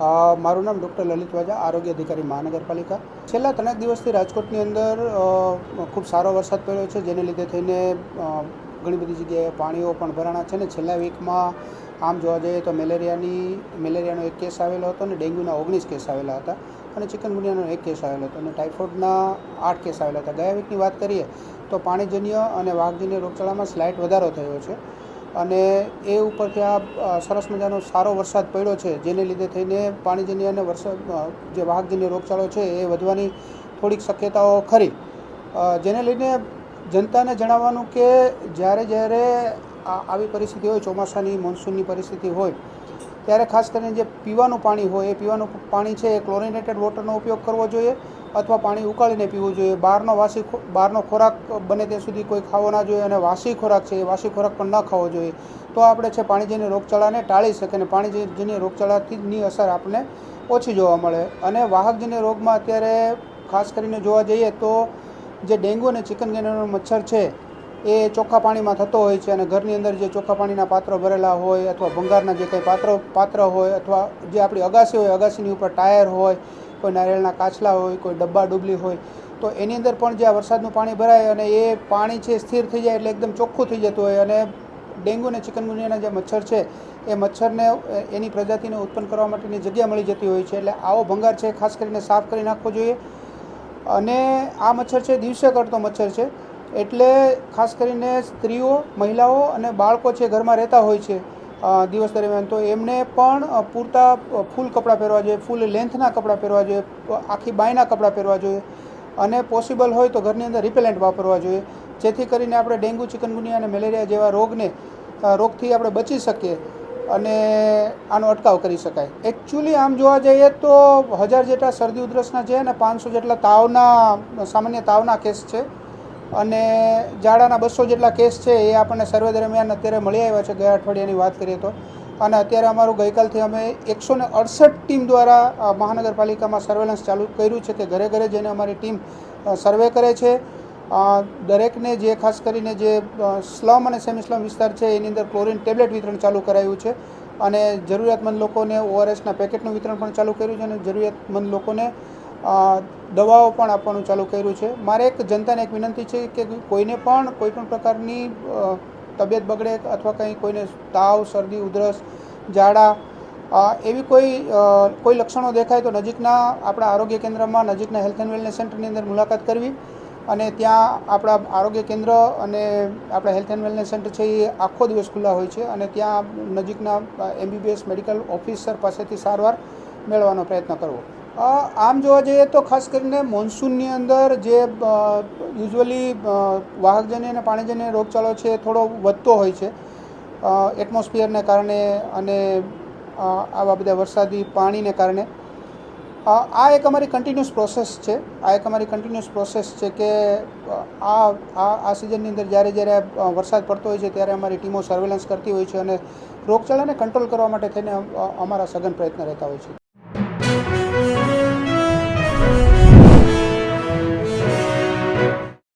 મારું નામ ડૉક્ટર લલિત વાજા, આરોગ્ય અધિકારી મહાનગરપાલિકા. છેલ્લા ત્રણેક દિવસથી રાજકોટની અંદર ખૂબ સારો વરસાદ પડ્યો છે, જેને લીધે થઈને ઘણી બધી જગ્યાએ પાણીઓ પણ ભરાણા છે. ને છેલ્લા વીકમાં આમ જોવા જઈએ તો મેલેરિયાની, મેલેરિયાનો એક કેસ આવેલો હતો અને ડેન્ગ્યુના ઓગણીસ કેસ આવેલા હતા અને ચિકનગુનિયાનો એક કેસ આવેલો હતો અને ટાઇફોઇડના આઠ કેસ આવેલા હતા. ગયા વીકની વાત કરીએ તો પાણીજન્ય અને વાઘજન્ય રોગચાળામાં સ્લાઇટ વધારો થયો છે. અને એ ઉપરથી આ સરસ મજાનો સારો વરસાદ પડ્યો છે, જેને લીધે થઈને પાણીજન્ય અને વરસાદ જે વાહકજન્ય રોગચાળો છે, એ વધવાની થોડીક શક્યતાઓ ખરી. જેને લઈને જનતાને જણાવવાનું કે જ્યારે જ્યારે આવી પરિસ્થિતિ હોય, ચોમાસાની, મોન્સૂનની પરિસ્થિતિ હોય ત્યારે ખાસ કરીને જે પીવાનું પાણી હોય, એ પીવાનું પાણી છે એ ક્લોરિનેટેડ વોટરનો ઉપયોગ કરવો જોઈએ અથવા પાણી ઉકાળીને પીવું જોઈએ. બહારનો વાસી બહારનો ખોરાક બને ત્યાં સુધી કોઈ ખાવો ના જોઈએ અને વાસી ખોરાક છે એ વાસી ખોરાક પણ ન ખાવો જોઈએ. તો આપણે છે પાણીજન્ય રોગચાળાને ટાળી શકે અને પાણીજન્ય રોગચાળાથીની અસર આપણને ઓછી જોવા મળે. અને વાહકજન્ય રોગમાં અત્યારે ખાસ કરીને જોવા જઈએ તો જે ડેન્ગ્યુ અને ચિકનગુનિયાનો મચ્છર છે એ ચોખ્ખા પાણીમાં થતો હોય છે અને ઘરની અંદર જે ચોખ્ખા પાણીના પાત્રો ભરેલા હોય અથવા ભંગારના જે કંઈ પાત્રો, પાત્ર હોય અથવા જે આપણી અગાસી હોય, અગાસીની ઉપર ટાયર હોય, કોઈ નારિયેળના કાચલા હોય, કોઈ ડબ્બા ડુબલી હોય, તો એની અંદર પણ જે આ વરસાદનું પાણી ભરાય અને એ પાણી છે સ્થિર થઈ જાય એટલે એકદમ ચોખ્ખું થઈ જતું હોય અને ડેન્ગ્યુ અને ચિકનગુનિયાના જે મચ્છર છે, એ મચ્છરને એની પ્રજાતિને ઉત્પન્ન કરવા માટેની જગ્યા મળી જતી હોય છે. એટલે આવો ભંગાર છે ખાસ કરીને સાફ કરી નાખવો જોઈએ. અને આ મચ્છર છે દિવસે કરતો મચ્છર છે. એટલે ખાસ કરીને સ્ત્રીઓ, મહિલાઓ અને બાળકો છે, ઘરમાં રહેતા હોય છે દિવસ દરમિયાન. તો એમને પણ પૂરતા ફૂલ કપડાં પહેરવા જોઈએ, ફૂલ લેન્થના કપડાં પહેરવા જોઈએ આખી બાયના કપડાં પહેરવા જોઈએ. અને પોસિબલ હોય તો ઘરની અંદર રિપેલેન્ટ વાપરવા જોઈએ. જેથી કરીને આપણે ડેન્ગ્યુ ચિકનગુનિયા અને મેલેરિયા જેવા રોગને રોગથી આપણે બચી શકીએ અને આનો અટકાવ કરી શકાય. એકચ્યુઅલી આમ જોવા જઈએ તો હજાર જેટલા શરદી ઉધરસના છે અને પાંચસો જેટલા તાવના, સામાન્ય તાવના કેસ છે. અને ઝાડાના બસો જેટલા કેસ છે એ આપણને સર્વે દરમિયાન અત્યારે મળી આવ્યા છે. ગયા અઠવાડિયાની વાત કરીએ તો. અને અત્યારે અમારું ગઈકાલથી અમે એકસો ને અડસઠ ટીમ દ્વારા મહાનગરપાલિકામાં સર્વેલન્સ ચાલુ કર્યું છે કે ઘરે ઘરે જઈને અમારી ટીમ સર્વે કરે છે. દરેકને જે ખાસ કરીને જે સ્લમ અને સેમી સ્લમ વિસ્તાર છે એની અંદર ક્લોરિન ટેબ્લેટ વિતરણ ચાલુ કરાયું છે. અને જરૂરિયાતમંદ લોકોને ઓઆરએસના પેકેટનું વિતરણ પણ ચાલુ કર્યું છે અને જરૂરિયાતમંદ લોકોને દવાઓ પણ આપવાનું ચાલુ કર્યું છે. મારે એક જનતાને એક વિનંતી છે કે કોઈને પણ કોઈ પણ પ્રકારની તબિયત બગડે અથવા કંઈ કોઈને તાવ, શરદી, ઉધરસ, ઝાડા એવી કોઈ કોઈ લક્ષણો દેખાય તો નજીકના આપણા આરોગ્ય કેન્દ્રમાં, નજીકના હેલ્થ એન્ડ વેલનેસ સેન્ટરની અંદર મુલાકાત કરવી અને ત્યાં આપણા આરોગ્ય કેન્દ્ર અને આપણા હેલ્થ એન્ડ વેલનેસ સેન્ટર છે એ આખો દિવસ ખુલ્લા હોય છે અને ત્યાં નજીકના એમબીબીએસ મેડિકલ ઓફિસર પાસેથી સારવાર મેળવવાનો પ્રયત્ન કરવો. આમ જોવા જઈએ તો ખાસ કરીને મોન્સૂનની અંદર જે યુઝ્યુઅલી વાહકજન્ય અને પાણીજન્ય રોગચાળો છે થોડો વધતો હોય છે. એટમોસ્ફિયરને કારણે અને આવા બધા વરસાદી પાણીને કારણે. આ એક અમારી કન્ટિન્યુઅસ પ્રોસેસ છે. આ એક અમારી કન્ટિન્યુઅસ પ્રોસેસ છે કે આ આ આ સિઝનની અંદર જ્યારે જ્યારે વરસાદ પડતો હોય છે ત્યારે અમારી ટીમો સર્વેલન્સ કરતી હોય છે અને રોગચાળાને કંટ્રોલ કરવા માટે થઈને અમારા સઘન પ્રયત્ન રહેતા હોય છે.